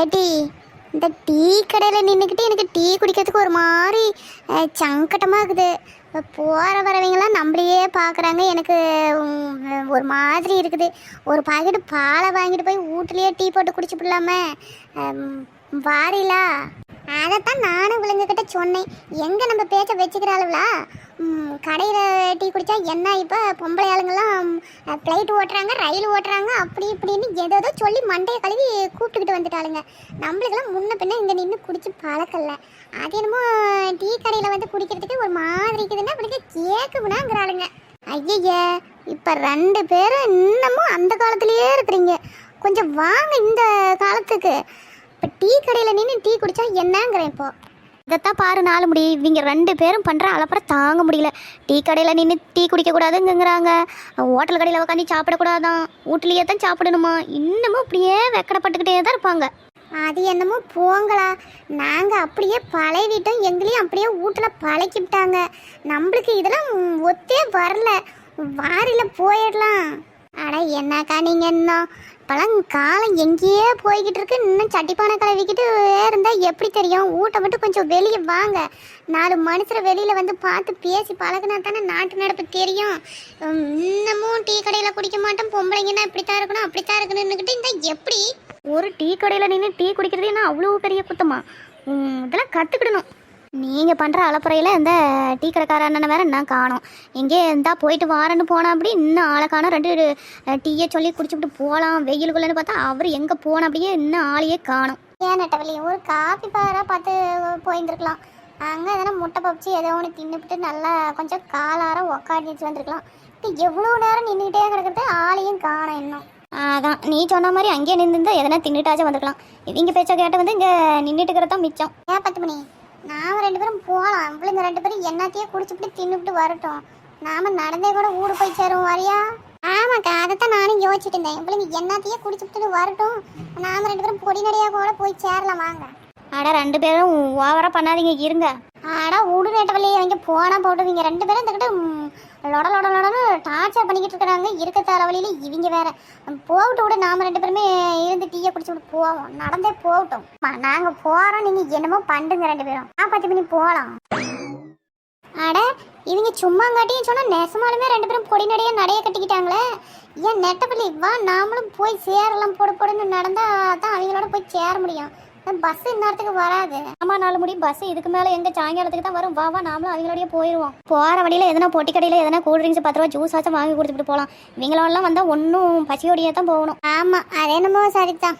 ஏட்டி இந்த டீ கடையில் நின்றுக்கிட்டு எனக்கு டீ குடிக்கிறதுக்கு ஒரு மாதிரி சங்கட்டமாக இருக்குது. போகிற வரவங்களாம் நம்மளையே பார்க்குறாங்க எனக்கு ஒரு மாதிரி இருக்குது. ஒரு பாக்கெட் பாலை வாங்கிட்டு போய் வீட்லேயே டீ போட்டு குடிச்சுப்பிடலாமே வாரிலா? அதைத்தான் நானும் விழுங்கக்கிட்ட சொன்னேன். எங்கே நம்ம பேச்ச வச்சுக்கிறாளுங்களா கடையில் டீ குடித்தா என்ன இப்போ? பொம்பளை ஆளுங்கெல்லாம் ஃப்ளைட் ஓட்டுறாங்க ரயில் ஓட்டுறாங்க அப்படி இப்படின்னு ஏதோ சொல்லி மண்டையை கழுவி கூப்பிட்டுக்கிட்டு வந்துட்டாளுங்க. நம்மளுக்கெல்லாம் முன்ன பின்ன இங்கே நின்று குடிச்சு பழக்கல அது என்னமோ டீ கடையில் வந்து குடிக்கிறதுக்கு ஒரு மாதிரி இருக்குதுன்னா அப்படியே கேட்குனாங்கிறாளுங்க ஐயய்ய இப்போ ரெண்டு பேரும் இன்னமும் அந்த காலத்துலேயே இருக்கிறீங்க. கொஞ்சம் வாங்க இந்த காலத்துக்கு. இப்போ டீ கடையில் நின்று டீ குடித்தா என்னங்கிறேன் இப்போது இதைத்தான் பாரு நாலு முடி. இவங்க ரெண்டு பேரும் பண்ணுற அலப்பறம் தாங்க முடியல. டீ கடையில் நின்று டீ குடிக்கக்கூடாதுங்கிறாங்க. ஹோட்டல் கடையில் உட்காந்து சாப்பிடக்கூடாதான். வீட்லேயே தான் சாப்பிடணுமா? இன்னமும் அப்படியே வெக்கடப்பட்டுக்கிட்டே தான் இருப்பாங்க. அது என்னமோ போங்களா. நாங்கள் அப்படியே பழகிட்டோம். எங்களையும் அப்படியே வீட்டில் பழக்கிவிட்டாங்க. நம்மளுக்கு இதெல்லாம் ஒத்தே வரல. வாரியில் போயிடலாம். அட என்னக்கா நீங்கள் இன்னும்? இப்போலாம் காலம் எங்கேயே போய்கிட்டு இருக்கு. இன்னும் சட்டிப்பானை கலவிக்கிட்டு இருந்தால் எப்படி தெரியும்? ஊட்ட மட்டும் கொஞ்சம் வெளியே வாங்க. நாலு மனுஷரை வெளியில் வந்து பார்த்து பேசி பழகினா தானே நாட்டு நடப்பு தெரியும். இன்னமும் டீ கடையில் குடிக்க மாட்டோம். பொம்பளைங்கன்னா இப்படித்தான் இருக்கணும் அப்படித்தான் இருக்கணும்னுக்கிட்டு இந்த எப்படி? ஒரு டீ கடையில் நின்று டீ குடிக்கிறது என்ன அவ்வளோ பெரிய குத்தமா? இதெல்லாம் கற்றுக்கிடணும் நீங்கள் பண்ணுற அலப்புறையில் இந்த டீ கடைக்கார அண்ணனை வேற நான் காணோம். எங்கே இருந்தா போயிட்டு வாரன்னு போனா அப்படி இன்னும் ஆளை காணோம். ரெண்டு டீயை சொல்லி குடிச்சுட்டு போகலாம் வெயிலுக்குள்ளேன்னு பார்த்தா அவர் எங்கே போன அப்படியே இன்னும் ஆளையே காணோம். ஏன் நட்டவழி ஒரு காஃபி பாராக பார்த்து போயிருந்துருக்கலாம். அங்கே எதனா முட்டை பப்சி ஏதோ ஒன்று தின்னுபிட்டு நல்லா கொஞ்சம் காலார உக்காடிச்சு வந்திருக்கலாம். இப்போ எவ்வளோ நேரம் நின்றுக்கிட்டே கிடக்கிறது? ஆளையும் காணோம் இன்னும். அதான் நீ சொன்ன மாதிரி அங்கேயே நின்று எதனா தின்னுட்டாச்சும் வந்துருக்கலாம். இவங்க பேச்ச கேட்ட வந்து இங்கே நின்றுட்டு இருக்கிறது தான் மிச்சம். ஏன் பத்து மணி பேரும் போகலாம் இவளுங்க ரெண்டு பேரும் என்னத்தையே குடிச்சுப்பிட்டு தின்னுபிட்டு வரட்டும். நாம நடந்தே கூட ஊடு போய் சேருவோம் வரியா? ஆமாக்கா அதைத்தான் நானும் யோசிச்சுட்டு இருந்தேன். இவளுங்க என்னத்தையே குடிச்சுப்பிட்டு வரட்டும். நாம ரெண்டு பேரும் பொடி நடையா கூட போய் சேரலாம் வாங்க. அட ரெண்டு பேரும் ஓவரா பண்ணாதீங்க இருங்க. ஆனால் உடு நேட்ட வழியே அவங்க போனால் போட்டுவீங்க ரெண்டு பேரும் இந்த கிட்ட லொட லொட லொடன்னு டார்ச்சர் பண்ணிக்கிட்டு இருக்கிறாங்க. இருக்க தர வழியில் இவங்க வேற. போகட்டும் விட நாம ரெண்டு பேருமே இருந்து டீயை குடிச்சு விட்டு போவோம் நடந்தே போகட்டும். நாங்கள் போகிறோம் நீங்கள் என்னமோ பண்ணுங்க ரெண்டு பேரும். ஆ பத்து மணி போகலாம் அட இவங்க சும்மாங்காட்டியும் சொன்னால் நெசமாலுமே ரெண்டு பேரும் பொடி நடைய நடைய கட்டிக்கிட்டாங்களே. ஏன் நெட்டப்பள்ளி வா நாமளும் போய் சேரலாம் போட போடுன்னு நடந்தால் தான் அவங்களோட போய் சேர முடியும். பஸ் இந்நேரத்துக்கு வராது. ஆமா நாலு முடி பஸ் இதுக்கு மேல எங்க சாயங்காலத்துக்கு தான் வரும். வா வா நாமளும் அவங்களோடய போயிடுவோம் போற வழியில எதனா பொட்டி கடையில எதனா கூல் ட்ரிங்க்ஸ் பத்து ரூபா ஜூஸ் ஆச்சும் வாங்கி கொடுத்துட்டு போகலாம் இவங்களோடலாம் வந்தா ஒன்றும் பசியோடையே தான் போகணும். ஆமா அது என்னமோ சரிதான்.